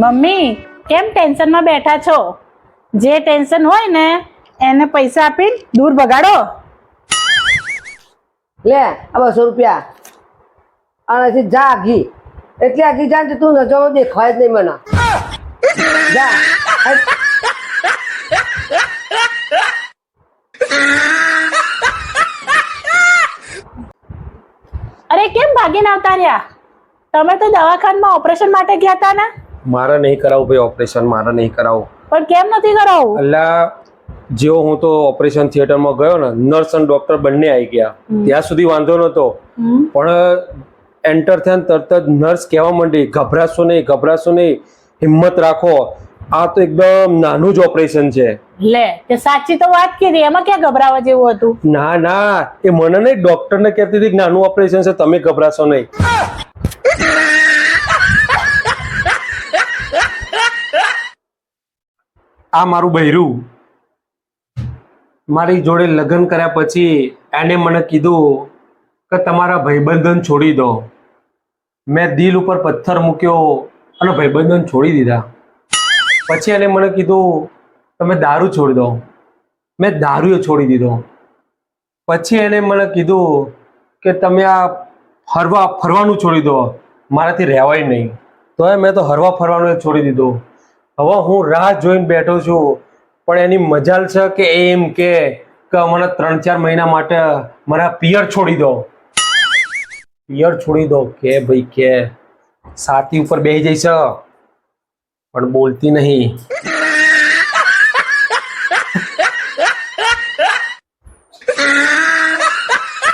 Mummy કેમ ટેન્શનમાં બેઠા છો? જે ટેન્શન હોય ને એને પૈસા આપીને દૂર ભગાડો. લે આ બસો રૂપિયા. અને જા ઘી. એટલે આઘી ઘી જાણ તું નજો દેખાય જ નહીં મને. જા. અરે કેમ ભાગીને આવતા રહ્યા? તમે તો દવાખાનામાં ઓપરેશન માટે ગયા હતા ને? મારે નહીં કરાવવું ભાઈ ઓપરેશન મારે નહીં કરાવવું પણ કેમ નથી કરાવું? એટલે જેવો હું તો ઓપરેશન થિયેટરમાં ગયો ને નર્સ અને ડોક્ટર બંને આવી ગયા. ત્યાં સુધી વાંધો નહોતો. પણ એન્ટર થયા તરત જ નર્સ કહેવા માંડી ગભરાશો નહીં ગભરાશો નહીં. હિંમત રાખો. આ તો એકદમ નાનું જ ઓપરેશન છે. લે તે સાચી તો વાત કીધી. એમાં ક્યાં ગભરાવા જેવું હતું? ના ના. એ મને નહીં ડોક્ટરને કહેતી હતી કે નાનું ઓપરેશન છે તમે ગભરાશો નહીં. આ મારું બૈરું. મારી જોડે લગ્ન કર્યા પછી એને મને કીધું કે તમારા ભાઈબંધન છોડી દો. મેં દિલ ઉપર પથ્થર મૂક્યો અને ભાઈબંધન છોડી દીધા. પછી એને મને કીધું, તમે દારૂ છોડી દો. મેં દારૂ છોડી દીધો. પછી એને મને કીધું કે, તમે આ ફરવા, ફરવાનું છોડી દો. મારાથી રહેવાય નહીં. તો એ મેં તો હરવા, ફરવાનું છોડી દીધું. હવે હું રાહ જોઈને બેઠો છું, પણ એની મજાલ છે કે એમ કે મને ત્રણ ચાર મહિના માટે મારા પિયર છોડી દો. પિયર છોડી દો કે ભાઈ કે, સાથી ઉપર બેસી જઈશ. પણ બોલતી નહીં.